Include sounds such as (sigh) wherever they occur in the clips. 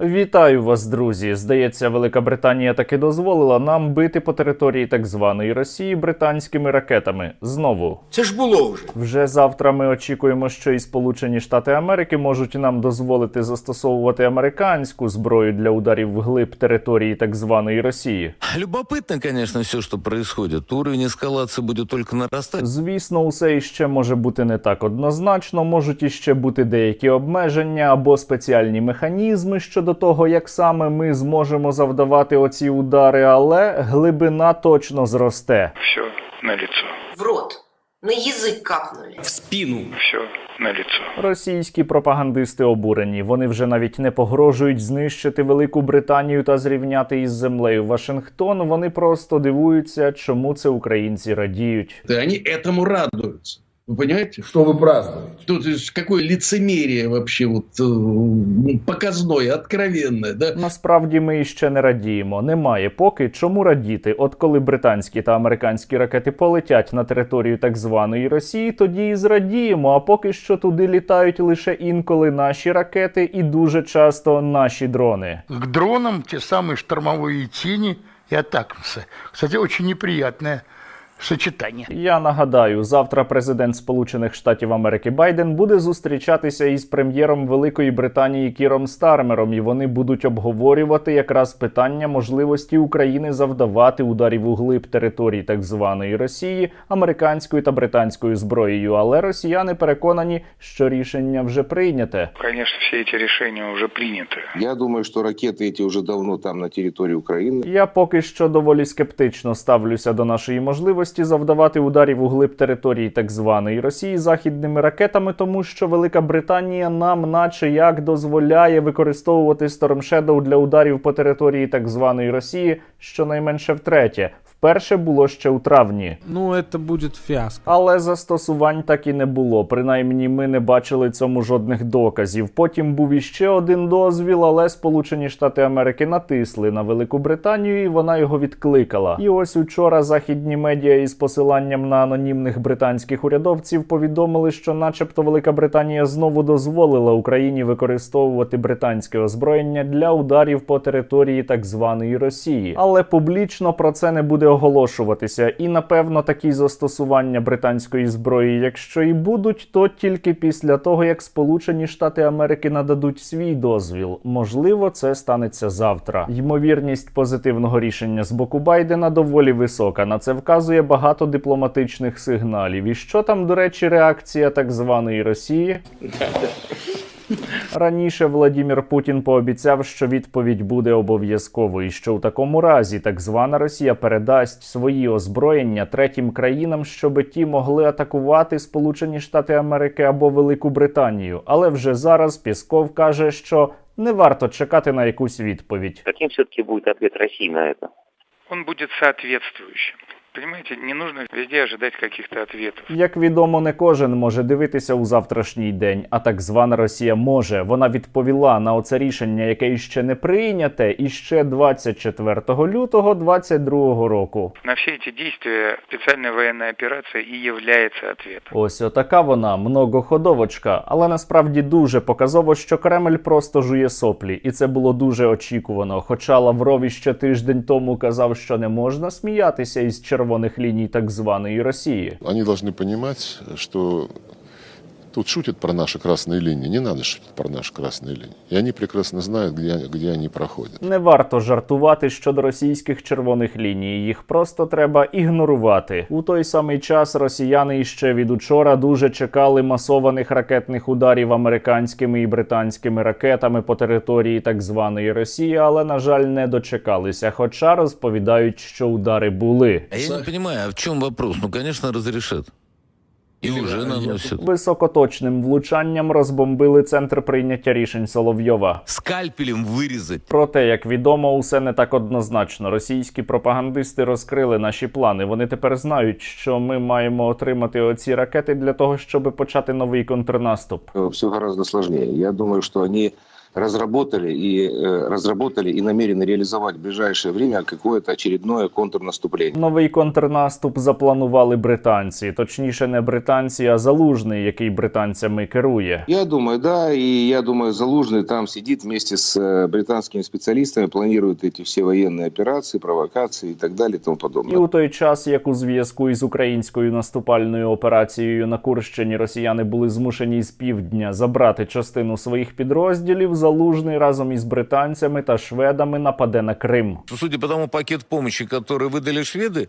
Вітаю вас, друзі. Здається, Велика Британія таки дозволила нам бити по території так званої Росії британськими ракетами. Знову Це ж було вже. вже завтра ми очікуємо, що і Сполучені Штати Америки можуть нам дозволити застосовувати американську зброю для ударів вглиб території так званої Росії. Любопытно, конечно, все, что происходит. Уровень эскалации будет только нарастать. Звісно, усе іще може бути не так однозначно. Можуть іще бути деякі обмеження або спеціальні механізми щодо того, як саме ми зможемо завдавати оці удари, але глибина точно зросте. Все на лицо. в рот. На язык капнули. В спину. Все на лицо. Російські пропагандисти обурені. Вони вже навіть не погрожують знищити Велику Британію та зрівняти із землею Вашингтон. Вони просто дивуються, чому це українці радіють. И они этому радуются. Вы понимаете? Что вы празднуете? Тут ж какое лицемерие вообще вот э, показное, откровенное, да? Насправді ми іще не радіємо. Немає поки чому радіти. От коли британські та американські ракети полетять на територію так званої Росії, тоді і зрадіємо. А поки що туди літають лише інколи наші ракети і дуже часто наші дрони. к дронам те самые штормовые тени и атакамсы. Кстати, очень неприятное сочетание. Я нагадаю, завтра президент Сполучених Штатів Америки Байден буде зустрічатися із прем'єром Великої Британії Кіром Стармером, і вони будуть обговорювати якраз питання можливості України завдавати ударів у глиб території так званої Росії американською та британською зброєю. Але росіяни переконані, що рішення вже прийняте. Конечно, все эти решения уже приняты. Я думаю, что ракеты эти уже давно там на территории Украины. Я поки що доволі скептично ставлюся до нашої можливості завдавати ударів у глиб території так званої Росії західними ракетами, тому що Велика Британія нам, наче як дозволяє використовувати Storm Shadow для ударів по території так званої Росії, щонайменше втретє. Вперше було ще у травні. Ну, это будет фиаско. Але застосувань так і не було. Принаймні, ми не бачили цьому жодних доказів. Потім був іще один дозвіл, але Сполучені Штати Америки натисли на Велику Британію, і вона його відкликала. І ось учора західні медіа із посиланням на анонімних британських урядовців повідомили, що, начебто, Велика Британія знову дозволила Україні використовувати британське озброєння для ударів по території так званої Росії. Але публічно про це не буде оголошуватися. І напевно такі застосування британської зброї, якщо і будуть, то тільки після того, як Сполучені Штати Америки нададуть свій дозвіл. Можливо, це станеться завтра. Ймовірність позитивного рішення з боку Байдена доволі висока. На це вказує багато дипломатичних сигналів. І що там, до речі, реакція так званої Росії? (laughs) Раніше Владімір Путін пообіцяв, що відповідь буде обов'язковою, і що у такому разі так звана Росія передасть свої озброєння третім країнам, щоби ті могли атакувати Сполучені Штати Америки або Велику Британію. Але вже зараз Пісков каже, що не варто чекати на якусь відповідь. Каким все-таки будет ответ России на это? Он будет соответствующим. Понимаете, не нужно везде ожидать каких-то ответов. Як відомо, не кожен може дивитися у завтрашній день, а так звана Росія може. Вона відповіла на оце рішення, яке іще не прийняте, іще 24 лютого 22 року. На все эти действия специальная военная операция и является ответом. Ось отака вона многоходовочка, але насправді дуже показово, що Кремль просто жує соплі, і це було дуже очікувано. Хоча Лавров іще тиждень тому казав, що не можна сміятися із червоних ліній так званої Росії. Они должны понимать, что тут шутят про наши красные линии. Не надо шутить про наши красные линии. И они прекрасно знают, где, где они проходят. Не варто жартувати щодо російських червоних ліній. Їх просто треба ігнорувати. У той самий час росіяни іще від учора дуже чекали масованих ракетних ударів американськими і британськими ракетами по території так званої Росії, але на жаль не дочекалися. Хоча розповідають, що удари були. А я не понимаю, а в чем вопрос? Ну, конечно, разрешат. И уже наносят. Високоточним влучанням розбомбили центр прийняття рішень Соловйова. Скальпелем вырезать. Проте, як відомо, усе не так однозначно. Російські пропагандисти розкрили наші плани. Вони тепер знають, що ми маємо отримати оці ракети для того, щоб почати новий контрнаступ. Все гораздо сложнее. Я думаю, что они разработали и, э, разработали и намерены реализовать в ближайшее время какое-то очередное контрнаступление. Новий контрнаступ запланували британці, точніше, не британці, а залужний, який британцями керує. Я думаю, да, и я думаю, Залужный там сидит вместе с э, британскими специалистами, планирует эти все военные операции, провокации и так далее и тому І подобное. у той час, як у зв'язку із українською наступальною операцією на Курщині росіяни були змушені з півдня забрати частину своїх підрозділів, залужний разом із британцями та шведами нападе на Крим. Судя по тому пакет помощи, который выдали шведы,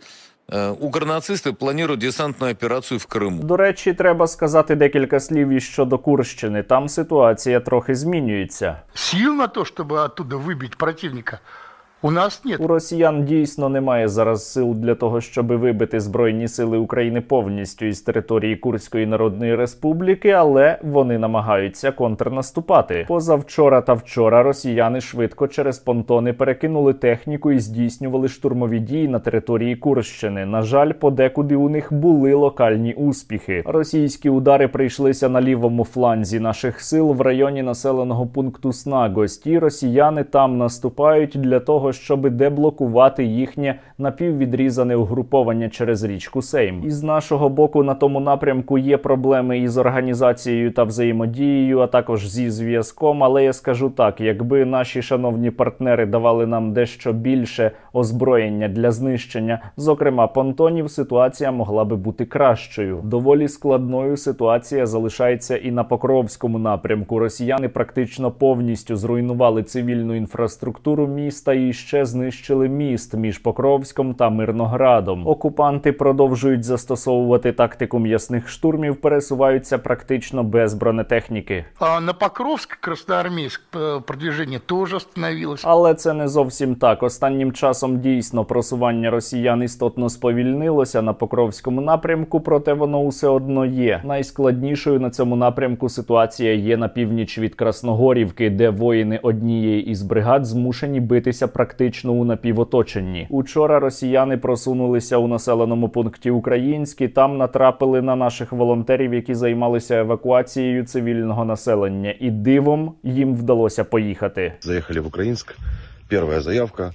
э, укрнацисты планируют десантную операцию в Крыму. До речі, треба сказати декілька слів і щодо Курщини. Там ситуація трохи змінюється. Сил на то, чтобы оттуда выбить противника, у нас нет. У росіян дійсно немає зараз сил для того, щоб вибити збройні сили України повністю із території Курської Народної Республіки, але вони намагаються контрнаступати. Позавчора та вчора росіяни швидко через понтони перекинули техніку і здійснювали штурмові дії на території Курщини. На жаль, подекуди у них були локальні успіхи. Російські удари прийшлися на лівому фланзі наших сил в районі населеного пункту Снагость. І росіяни там наступають для того, щоб деблокувати їхнє напіввідрізане угруповання через річку Сейм. І з нашого боку на тому напрямку є проблеми із організацією та взаємодією, а також зі зв'язком. Але я скажу так: якби наші шановні партнери давали нам дещо більше озброєння для знищення, зокрема понтонів, ситуація могла би бути кращою. Доволі складною ситуація залишається і на Покровському напрямку. Росіяни практично повністю зруйнували цивільну інфраструктуру міста і ще знищили міст між Покровськом та Мирноградом. Окупанти продовжують застосовувати тактику м'ясних штурмів, пересуваються практично без бронетехніки. А на Покровск, Красноармейск, э, продвижение тоже остановилось. Але це не зовсім так. Останнім часом дійсно просування росіян істотно сповільнилося на Покровському напрямку, проте воно усе одно є. Найскладнішою на цьому напрямку ситуація є на північ від Красногорівки, де воїни однієї із бригад змушені битися практично у напівоточенні. Учора росіяни просунулися у населеному пункті Український. Там натрапили на наших волонтерів, які займалися евакуацією цивільного населення, і дивом їм вдалося поїхати. заехали в Украинск, первая заявка,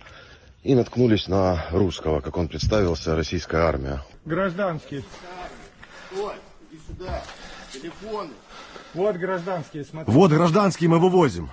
и наткнулись на русского, как он представился, российская армия. Гражданский. Вот гражданские, смотри. Вот гражданский мы вывозим.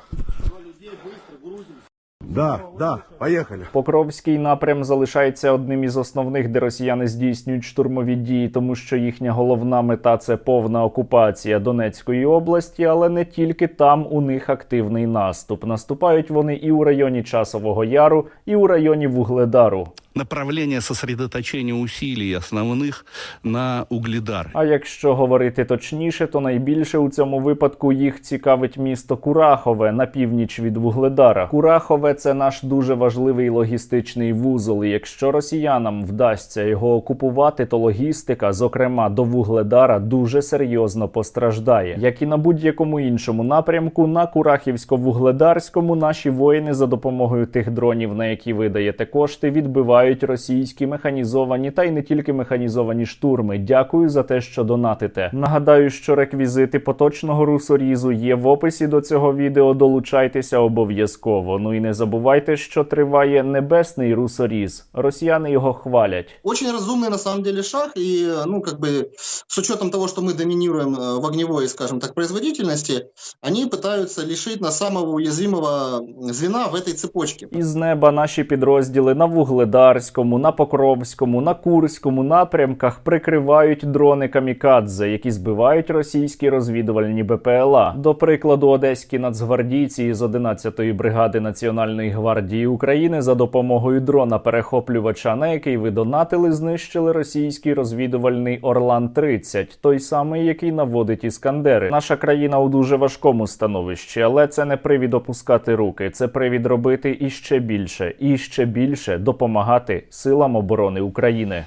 Да, да, поїхали. Покровський напрям залишається одним із основних, де росіяни здійснюють штурмові дії, тому що їхня головна мета це повна окупація Донецької області, але не тільки там у них активний наступ. Наступають вони і у районі Часового Яру, і у районі Вугледару. Направление сосредоточения усилий основных на Угледар. А якщо говорити точніше, то найбільше у цьому випадку їх цікавить місто Курахове на північ від Вугледара. Курахове це наш дуже важливий логістичний вузол. І якщо росіянам вдасться його окупувати, то логістика, зокрема до Вугледара, дуже серйозно постраждає. Як і на будь-якому іншому напрямку, на Курахівсько-Вугледарському наші воїни за допомогою тих дронів, на які ви даєте кошти, відбивають російські механізовані та й не тільки механізовані штурми. Дякую за те, що донатите. Нагадаю, що реквізити поточного русорізу є в описі до цього відео. Долучайтеся обов'язково. Ну і не забувайте, що триває небесний русоріз. Росіяни його хвалять. Очень разумный на самом деле шаг, и, ну, как бы, с учетом того, что мы доминируем э, в огневой, скажем так, производительности, они пытаются лишить нас самого уязвимого звена в этой цепочке. Із неба наші підрозділи на Вугледарському, на Покровському, на Курському напрямках прикривають дрони камікадзе, які збивають російські розвідувальні БПЛА. До прикладу, одеські нацгвардійці із 11-ї бригади Національної гвардії України за допомогою дрона перехоплювача, на який ви донатили, знищили російський розвідувальний Орлан 30 той самий, який наводить іскандери. Наша країна у дуже важкому становищі, але це не привід опускати руки. Це привід робити іще більше і ще більше допомагати силам оборони України.